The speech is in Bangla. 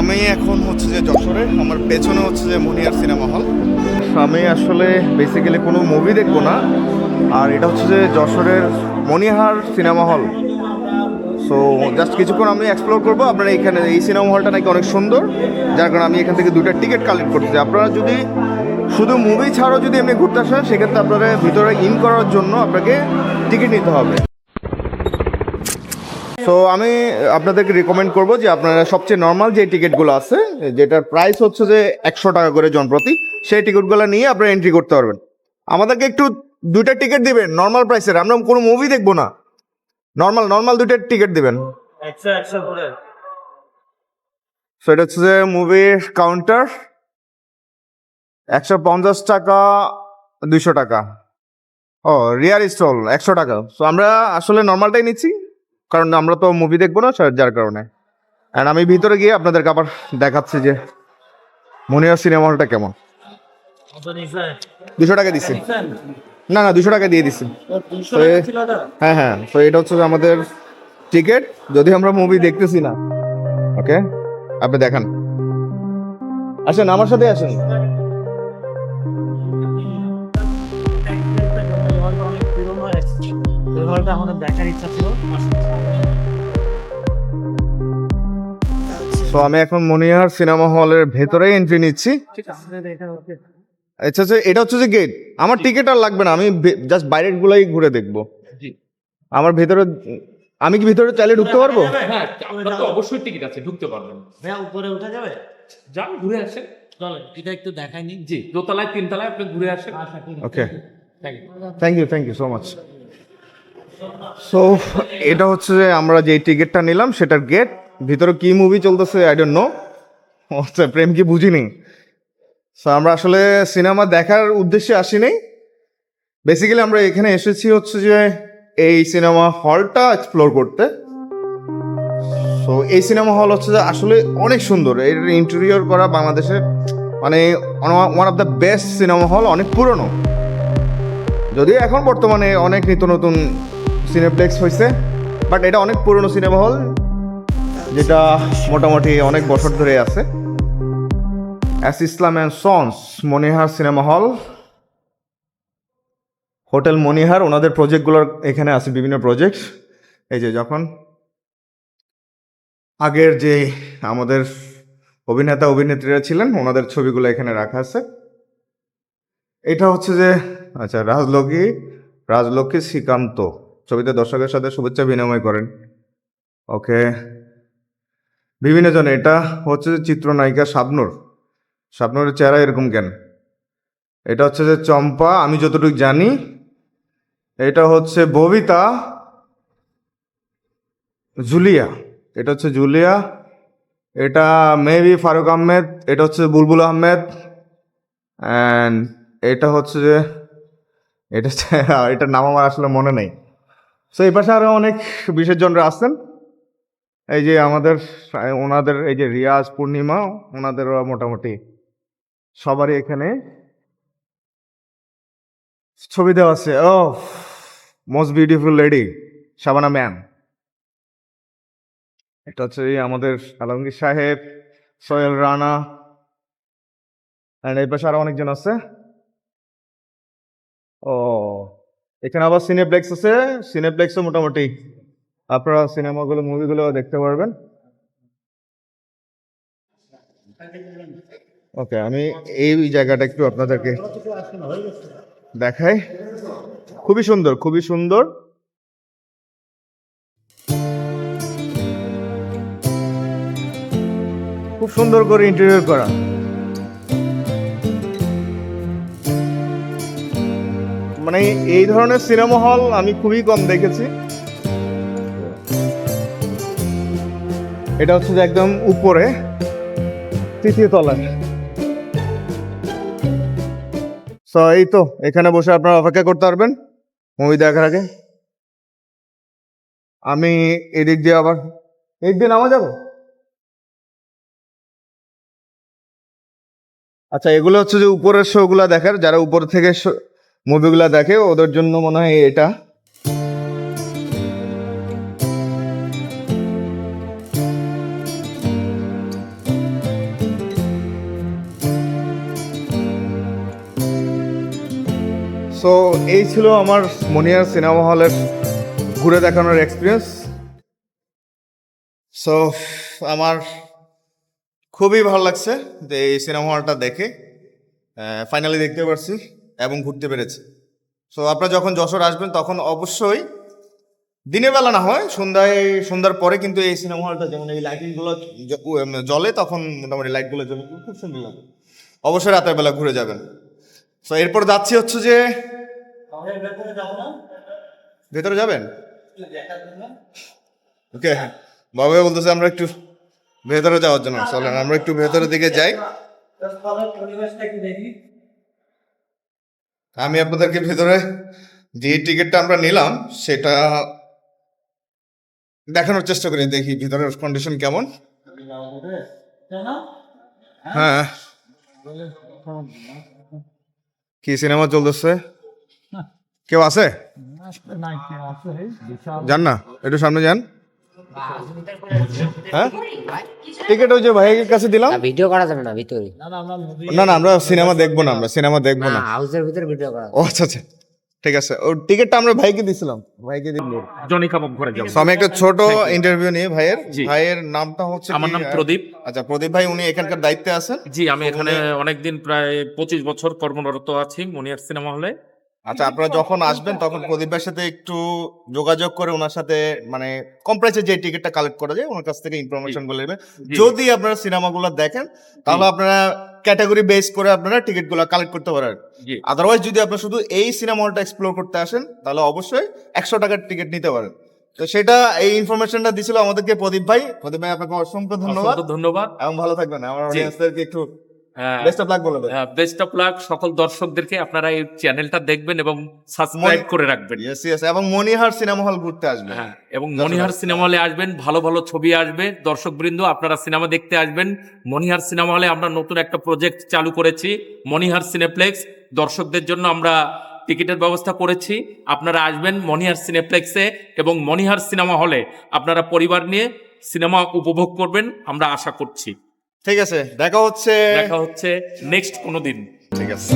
আমি এখন হচ্ছে যে যশোরে, আমার পেছনে হচ্ছে যে মনিয়ার সিনেমা হল। আমি আসলে বেসিক্যালি কোনো মুভি দেখব না, আর এটা হচ্ছে যে যশোরের Monihar cinema hall. So just কিছুক্ষণ আমি এক্সপ্লোর করব, আপনারা এখানে এই সিনেমা হলটা নাকি অনেক সুন্দর, যার কারণে আমি এখান থেকে দুটা টিকিট কালেক্ট করতেছি। আপনারা যদি শুধু মুভি ছাড়াও যদি এমনি ঘুরতে আসেন, সেক্ষেত্রে আপনারা ভিতরে ইন করার জন্য আপনাকে টিকিট নিতে হবে। সো আমি আপনাদেরকে রিকমেন্ড করব যে আপনারা সবচেয়ে নর্মাল যে টিকিটগুলো আছে যেটার প্রাইস হচ্ছে যে একশো টাকা করে জনপ্রতি সেই টিকিটগুলো নিয়ে আপনারা এন্ট্রি করতে পারবেন। আমাদেরকে একটু দুইটা টিকিট দিবেন নর্মাল প্রাইসের আমরা কোনো মুভি দেখব না। নর্মাল নর্মাল দুইটা টিকিট দিবেন। সো এটা হচ্ছে যে মুভির কাউন্টার একশো পঞ্চাশ টাকা দুইশো টাকা। ও রিয়ার স্টল একশো টাকা। সো আমরা আসলে নর্মালটাই নিচ্ছি। কারণ আমরা তো মুভি দেখব না যার কারণে। অ্যান্ড আমি ভিতরে গিয়ে আপনাদেরকে আবার দেখাচ্ছি যে মনিয়ার সিনেমা হলটা কেমন দুশো টাকা দিচ্ছি না না দুশো টাকা দিয়ে দিচ্ছি হ্যাঁ হ্যাঁ তো এটা হচ্ছে আমাদের টিকিট যদি আমরা মুভি দেখতেছি না। ওকে আপনি দেখান। আসেন আমার সাথে আসেন। আমাদের দেখার ইচ্ছা ছিল। তো আমি এখন মনিহার সিনেমা হলের ভেতরে এন্ট্রি নিচ্ছি। ঠিক আছে দেখা ওকে আচ্ছা আচ্ছা এটা হচ্ছে যে গেট আমার টিকিট আর লাগবে না আমি জাস্ট বাইরের গুলাই ঘুরে দেখব। আমার ভেতরে আমি কি ভিতরে চাইলে ঢুকতে পারব? হ্যাঁ তো অবশ্যই টিকিট আছে ঢুকতে পারবেন। ভাইয়া উপরে উঠা যাবে? যান ঘুরে আসেন। চলেন এটা একটু দেখাইনি জি দোতলায় তিনতলায় আপনি ঘুরে আসেন। Okay thank you thank you thank you so much so এটা হচ্ছে যে আমরা যে টিকিটটা নিলাম সেটার গেট ভিতরে কি মুভি চলতেছে আই ডোন্ট নো আচ্ছা প্রেম কি বুঝিনি। সো আমরা আসলে সিনেমা দেখার উদ্দেশ্যে আসিনি। বেসিক্যালি আমরা এখানে এসেছি হচ্ছে যে, এই সিনেমা হলটা এক্সপ্লোর করতে। সো এই সিনেমা হল হচ্ছে যে আসলে অনেক সুন্দর। এর ইন্টেরিয়র করা বাংলাদেশের মানে one of the best cinema hall অনেক পুরনো। যদিও এখন বর্তমানে অনেক নিত্য নতুন সিনেপ্লেক্স হয়েছে বাট এটা অনেক পুরনো সিনেমা হল যেটা মোটামুটি অনেক বছর ধরে আছে। S Islam and sons Monihar cinema hall. Hotel Monihar, ওনাদের প্রজেক্টগুলোর এখানে আছে বিভিন্ন প্রজেক্ট। এই যে যখন আগের যে আমাদের অভিনেতা, অভিনেত্রীরা ছিলেন, ওনাদের ছবিগুলো এখানে রাখা আছে। এটা হচ্ছে যে আচ্ছা রাজলক্ষ্মী রাজলক্ষ্মী শ্রীকান্ত। ছবিতে দর্শকের সাথে শুভেচ্ছা বিনিময় করেন। ওকে বিভিন্ন জন, এটা হচ্ছে যে চিত্রনায়িকা শাবনুর। শাবনুরের চেহারা এরকম কেন? এটা হচ্ছে যে চম্পা, আমি যতটুকু জানি, এটা হচ্ছে ববিতা জুলিয়া। এটা হচ্ছে জুলিয়া, এটা মেবি ফারুক আহমেদ, এটা হচ্ছে বুলবুল আহমেদ অ্যান্ড এটা হচ্ছে যে, এটা এটার নাম আমার আসলে মনে নেই। সো এই পাশে আরও অনেক বিশেষজনরা আসছেন এই যে আমাদের ওনাদের এই যে রিয়াজ পূর্ণিমা, ওনাদেরও মোটামুটি সবারই এখানে ছবি দেওয়া আছে। ও most beautiful lady Shabana ma'am এটা হচ্ছে আমাদের আলমগীর সাহেব, সোহেল রানা অ্যান্ড এই পাশে আরও অনেকজন আছে। ও, এখানে আবার সিনেপ্লেক্স আছে। সিনেপ্লেক্সও মোটামুটি আপনারা সিনেমাগুলো, মুভিগুলো দেখতে পারবেন। ওকে, আমি এই জায়গাটা একটু আপনাদেরকে দেখাই। খুবই সুন্দর খুবই সুন্দর। খুব সুন্দর করে ইন্টেরিয়র করা। মানে এই ধরনের সিনেমা হল আমি খুবই কম দেখেছি। এটা হচ্ছে যে একদম উপরে, তৃতীয় তলায় সো এই তো, এখানে বসে আপনারা অপেক্ষা করতে পারবেন মুভি দেখার আগে। আমি এদিক দিয়ে আবার, এদিক দিয়ে নামা যাব? আচ্ছা এগুলো হচ্ছে যে উপরের শোগুলা দেখার, যারা উপর থেকে মুভিগুলা দেখে, ওদের জন্য মনে হয় এটা। সো এই ছিল আমার মনিয়ার সিনেমা হলের ঘুরে দেখানোর এক্সপিরিয়েন্স সো আমার খুবই ভালো লাগছে যে এই সিনেমা হলটা দেখে ফাইনালি দেখতে পারছি এবং ঘুরতে পেরেছি। সো আপনারা যখন যশোর আসবেন তখন অবশ্যই দিনের বেলা না হয়, সন্ধ্যায়, সন্ধ্যার পরে কিন্তু এই সিনেমা হলটা যেমন এই লাইটিংগুলো জ্বলে, তখন মোটামুটি লাইটগুলো জ্বলে, খুব সুন্দর লাগে। অবশ্যই রাতের বেলা ঘুরে যাবেন। সো এরপর যাচ্ছি হচ্ছে যে ভেতরে যাবেন? ওকে বাবা বলতেছে আমরা একটু ভেতরে যাওয়ার জন্য। চলেন আমরা একটু ভেতরের দিকে যাই। আমি আপনাদেরকে ভেতরে যে টিকিটটা আমরা নিলাম সেটা দেখানোর চেষ্টা করি দেখি ভিতরের কন্ডিশন কেমন। হ্যাঁ। কি সিনেমা চলতেছে? কেউ আছে? যান না একটু সামনে যান। হ্যাঁ? টিকিট ওই যে ভাইয়ের কাছে দিলাম। ভিডিও করা যাবে না ভিতরে। না না আমরা সিনেমা দেখব না আমরা সিনেমা দেখব না। না হাউসের ভিতরে ভিডিও করা ও আচ্ছা আচ্ছা। ঠিক আছে। ও টিকিটটা আমরা ভাইকে দিছিলাম। ভাইকে দিল জনি কাবাব ঘরে যাব। আমি একটা ছোট ইন্টারভিউ নিয়ে ভাইয়ের। ভাইয়ের নামটা হচ্ছে আমার নাম প্রদীপ। আচ্ছা প্রদীপ ভাই উনি এখানকার দায়িত্বে আছেন। জি আমি এখানে অনেকদিন প্রায় পঁচিশ বছর কর্মরত আছি মনিয়ার সিনেমা হলে। আচ্ছা আপনারা যখন আসবেন তখন প্রদীপ ভাইয়ের সাথে একটু যোগাযোগ করে ওনার সাথে মানে কম প্রাইসে যে টিকিটটা কালেক্ট করা যায় ওনার কাছ থেকে ইনফরমেশন বলে নেবেন। যদি আপনারা সিনেমাগুলো দেখেন তাহলে আপনারা ক্যাটাগরি বেস করে আপনারা টিকিটগুলো কালেক্ট করতে পারেন। আদারওয়াইজ যদি আপনারা শুধু এই সিনেমা হলটা এক্সপ্লোর করতে আসেন তাহলে অবশ্যই একশো টাকার টিকিট নিতে পারেন। তো সেটা এই ইনফরমেশনটা দিছিল আমাদেরকে প্রদীপ ভাই। প্রদীপ ভাই আপনাকে অসংখ্য ধন্যবাদ। ধন্যবাদ। এবং ভালো থাকবেন। আমার। অডিয়েন্সদেরকে একটু বেস্ট অফ লাক বলে দেন। বেস্ট অফ লাক সকল দর্শকদেরকে। আপনারা এই চ্যানেলটা দেখবেন এবং সাবস্ক্রাইব করে রাখবেন। ইয়েস ইয়েস এবং মনিহার সিনেমা হল ঘুরতে আসবেন। হ্যাঁ এবং মনিহার সিনেমা হলে আসবেন ভালো ভালো ছবি আসবে। দর্শক বৃন্দ আপনারা সিনেমা দেখতে আসবেন। মনিহার সিনেমা হলে আমরা নতুন একটা প্রজেক্ট চালু করেছি মনিহার সিনেপ্লেক্স দর্শকদের জন্য আমরা টিকিটের ব্যবস্থা করেছি। আপনারা আসবেন মনিহার সিনেপ্লেক্সে এবং মনিহার সিনেমা হলে আপনারা পরিবার নিয়ে সিনেমা উপভোগ করবেন আমরা আশা করছি। ঠিক আছে দেখা হচ্ছে। দেখা হচ্ছে নেক্সট কোনো দিন। ঠিক আছে।